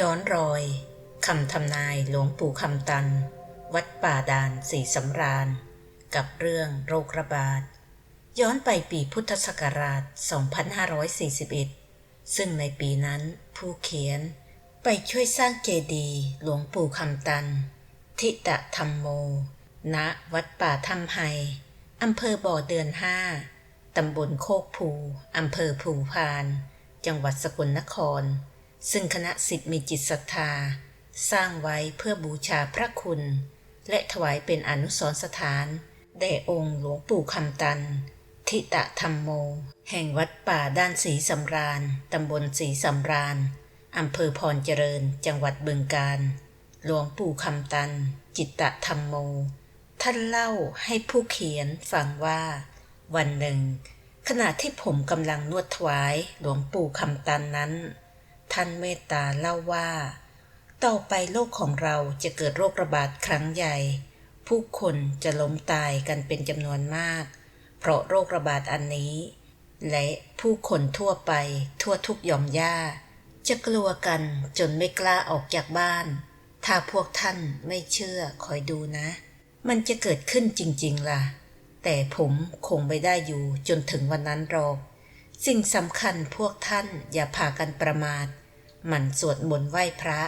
ย้อนรอยคำทำนายหลวงปู่คำตัน วัดป่าดานสีสำราญ กับเรื่องโรคระบาด ย้อนไปปีพุทธศักราช 2541 ซึ่งในปีนั้นผู้เขียนไปช่วยสร้างเจดีย์หลวงปู่คำตัน ทิตะธรรมโม ณ วัดป่าถ้ำไฮอำเภอบ่อเดือนห้าตำบลโคกภูอำเภอภูพาน จังหวัดสกลนคร ซึ่งคณะสิทธิ์มีจิตศรัทธา สร้างไว้เพื่อบูชาพระคุณ และถวายเป็นอนุสรณ์สถานแด่องค์หลวงปู่คำตัน ทิตะธรรมโม แห่งวัดป่าด้านสีสำราญตำบลสีสำราญอำเภอพรเจริญ จังหวัดบึงกาฬหลวงปู่คำตัน จิตตะธรรมโม ท่านเล่าให้ผู้เขียนฟังว่า วันหนึ่ง ขณะที่ผมกำลังนวดถวายหลวงปู่คำตันนั้น ท่านเมตตาเล่าว่า ต่อไปโลกของเราจะเกิดโรคระบาดครั้งใหญ่ ผู้คนจะล้มตายกันเป็นจำนวนมาก เพราะโรคระบาดอันนี้ และผู้คนทั่วไปทั่วทุกย่อมย่าจะกลัวกันจนไม่กล้าออกจากบ้าน ถ้าพวกท่านไม่เชื่อคอยดูนะ มันจะเกิดขึ้นจริง ๆ ล่ะ แต่ผมคงไม่ได้อยู่จนถึงวันนั้นหรอก สิ่งสำคัญพวกท่านอย่าพากันประมาท หมั่นสวดมนต์ไหว้พระ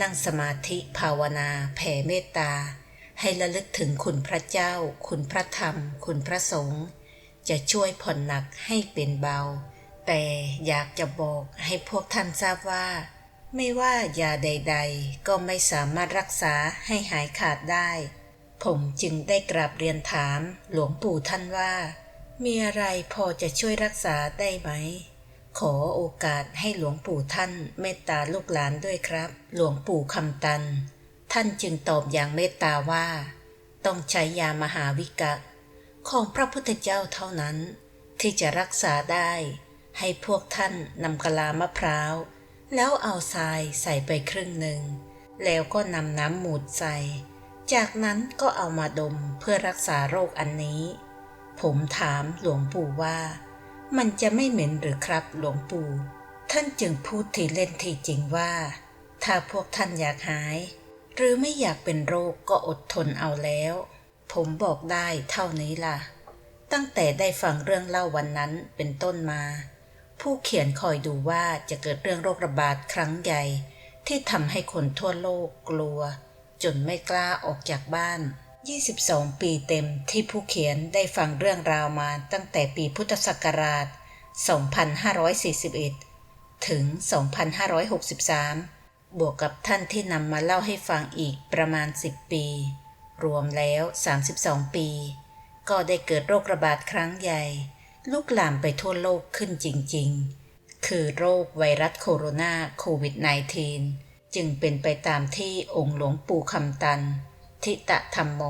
นั่งสมาธิภาวนาแผ่เมตตา ให้ระลึกถึงคุณพระเจ้า คุณพระธรรม คุณพระสงฆ์จะช่วยผ่อนหนักให้เป็นเบา แต่อยากจะบอกให้พวกท่านทราบว่า ไม่ว่ายาใด ๆ ก็ไม่สามารถรักษาให้หายขาดได้ ผมจึงได้กราบเรียนถามหลวงปู่ท่านว่า มีอะไรพอจะช่วยรักษาได้ไหม ขอโอกาสให้หลวงปู่ท่านเมตตาลูกหลานด้วยครับ หลวงปู่คำตัน ท่านจึงตอบอย่างเมตตาว่า ต้องใช้ยามหาวิกะ ของพระพุทธเจ้าเท่านั้น ที่จะรักษาได้ ให้พวกท่านนำกะลามะพร้าว แล้วเอาทรายใส่ไปครึ่งหนึ่ง แล้วก็นำน้ำหมูดใส่ จากนั้นก็เอามาดมเพื่อรักษาโรคอันนี้ ผมถามหลวงปู่ว่า มันจะไม่เหม็นหรือครับหลวงปู่ ท่านจึงพูดทีเล่นทีจริงว่า ถ้าพวกท่านอยากหาย หรือไม่อยากเป็นโรคก็อดทนเอาแล้ว ผมบอกได้เท่านี้ล่ะ ตั้งแต่ได้ฟังเรื่องเล่าวันนั้นเป็นต้นมา ผู้เขียนคอยดูว่าจะเกิดเรื่องโรคระบาดครั้งใหญ่ ที่ทำให้คนทั่วโลกกลัว จนไม่กล้าออกจากบ้าน 22 ปีเต็มที่ผู้เขียนได้ฟังเรื่องราวมาตั้งแต่ปีพุทธศักราช 2541 ถึง 2563 บวกกับท่านที่นำมาเล่าให้ฟังอีกประมาณ 10 ปี รวมแล้ว 32 ปี ก็ได้เกิดโรคระบาดครั้งใหญ่ ลุกลามไปทั่วโลกขึ้นจริง ๆ คือโรคไวรัสโคโรนาโควิด -19 จึงเป็นไปตามที่องค์หลวงปู่คำตัน ทิตะธรรมโม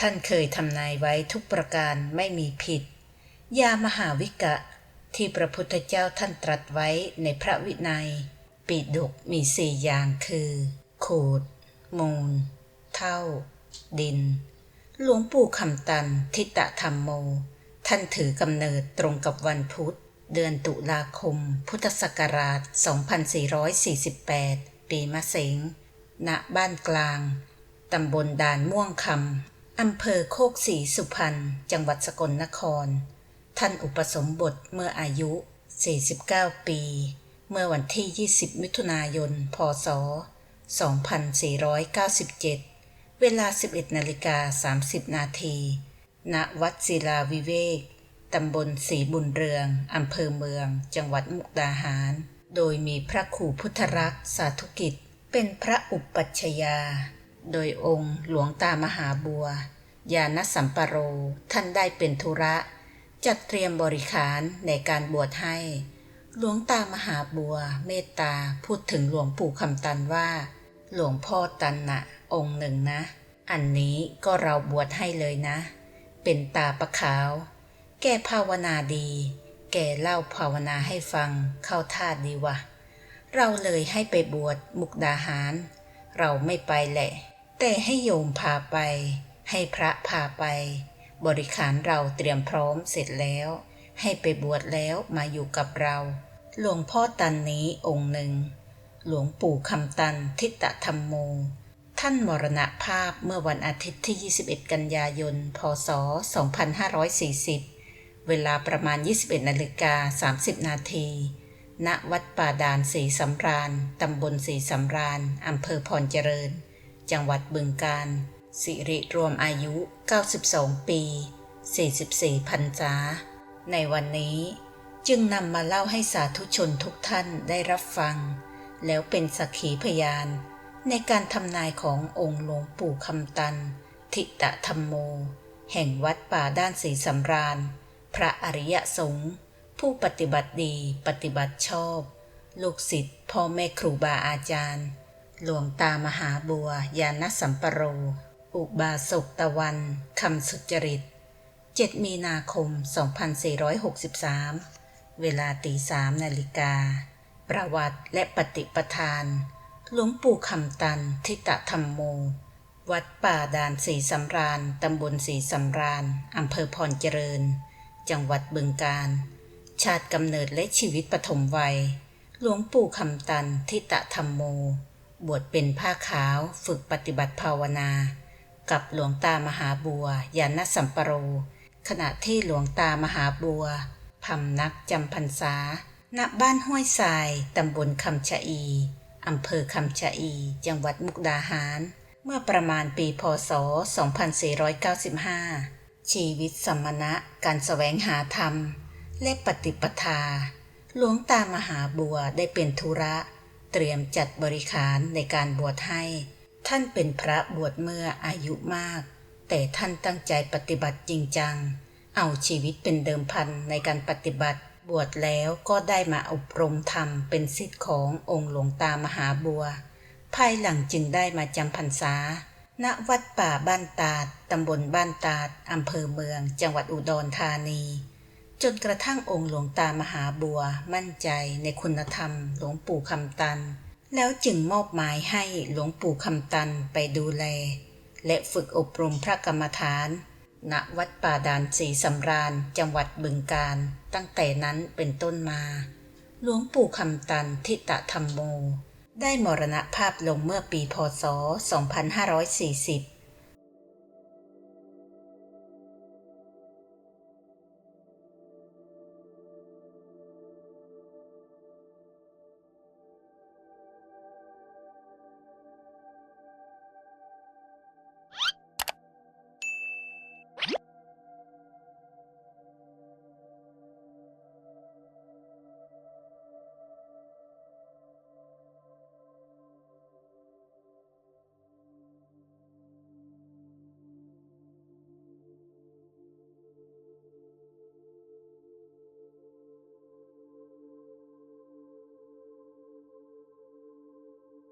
ท่านเคยทำนายไว้ทุกประการไม่มีผิด ยามหาวิกะ ที่พระพุทธเจ้าท่านตรัสไว้ในพระวินัยปิดกมีสี่อย่างคือโขดมูล เท่า ดิน หลวงปู่คำตันทิตะธรรมโม ท่านถือกำเนิดตรงกับวันพุธ เดือนตุลาคม พุทธศักราช 2448 ปีมะเสงณบ้านกลาง ตำบลด่านม่วงคำอำเภอโคกศรีสุพรรณ จังหวัดสกลนคร ท่านอุปสมบทเมื่ออายุ 49 ปี เมื่อวันที่ 20 มิถุนายน พศ 2497 เวลา 11นาฬิกา30 นาที ณ วัดศิลาวิเวก ตำบลศรีบุญเรือง อำเภอเมือง จังหวัดมุกดาหาร โดยมีพระครูพุทธรักษ์สาธุกิจ เป็นพระอุปัชฌยา โดยองค์หลวงตามหาบัว ญาณสัมปโร ท่านได้เป็นธุระ จัดเตรียมบริขารในการบวชให้ หลวงตามหาบัว เมตตาพูดถึงหลวงปู่คำตันว่า หลวงพ่อตันนะองค์หนึ่งนะ อันนี้ก็เราบวชให้เลยนะ เป็นตาประขาว แกภาวนาดี แกเล่าภาวนาให้ฟังเข้าท่าดีวะเราเลยให้ไปบวชมุกดาหาร เราไม่ไปแหละ แต่ให้โยมพาไป ให้พระพาไป บริขารเราเตรียมพร้อมเสร็จแล้ว ให้ไปบวชแล้วมาอยู่กับเรา หลวงพ่อตันนี้องค์หนึ่ง หลวงปู่คำตันทิตธรรมโม ท่านมรณภาพเมื่อวันอาทิตย์ที่ 21 กันยายน พศ 2540 เวลาประมาณ 21นาฬิกา30 นาทีณวัดป่าดานสีสำราญ ตำบลสีสำราญ อำเภอพรเจริญ จังหวัดบึงกาฬสิริรวมอายุ 92 ปี 44พรรษา ในวันนี้จึงนำมาเล่าให้สาธุชนทุกท่านได้รับฟัง แล้วเป็นสักขีพยาน ในการทำนายขององค์หลวงปู่คำตัน ทิตธรรมโม แห่งวัดป่าด้านสีสำราญ พระอริยสงฆ์ผู้ปฏิบัติดีปฏิบัติชอบ ลูกศิษย์พ่อแม่ครูบาอาจารย์ หลวงตามหาบัวยานสัมปโร อุบาสกตะวันคำสุจริต 7 มีนาคม 2463 เวลาตีสามนาฬิกา ประวัติและปฏิปทาน หลวงปู่คำตันทิตะธรรมโม วัดป่าดานสีสำราญตำบลสีสำราญอำเภอพรเจริญ จังหวัดบึงกาฬ ชาติกำเนิดและชีวิตปฐมวัย หลวงปู่คำตันทิตะธรรมโม บวชเป็นผ้าขาวฝึกปฏิบัติภาวนา กับหลวงตามหาบัวยานสัมปโร ขณะที่หลวงตามหาบัวพำนักจำพรรษา ณ บ้านห้วยทราย ตำบลคำชะอี อำเภอคำชะอี จังหวัดมุกดาหาร เมื่อประมาณปีพศ 2495 ชีวิตสมณะการแสวงหาธรรม และปฏิปทา หลวงตามหาบัวได้เป็นธุระ เตรียมจัดบริขารในการบวชให้ ท่านเป็นพระบวชเมื่ออายุมาก แต่ท่านตั้งใจปฏิบัติจริงจัง เอาชีวิตเป็นเดิมพันในการปฏิบัติ บวชแล้วก็ได้มาอบรมธรรมเป็นสิทธิ์ขององค์หลวงตามหาบัว ภายหลังจึงได้มาจำพรรษา ณ วัดป่าบ้านตาด ตำบลบ้านตาด อำเภอเมือง จังหวัดอุดรธานี จนกระทั่งองค์หลวงตามหาบัวมั่นใจในคุณธรรมหลวงปู่คำตัน แล้วจึงมอบหมายให้หลวงปู่คำตันไปดูแล และฝึกอบรมพระกรรมฐาน ณวัดป่าดานสีสำราญจังหวัดบึงกาฬตั้งแต่นั้นเป็นต้นมา หลวงปู่คำตันทิตธรรมโม ได้มรณภาพลงเมื่อปีพศ 2540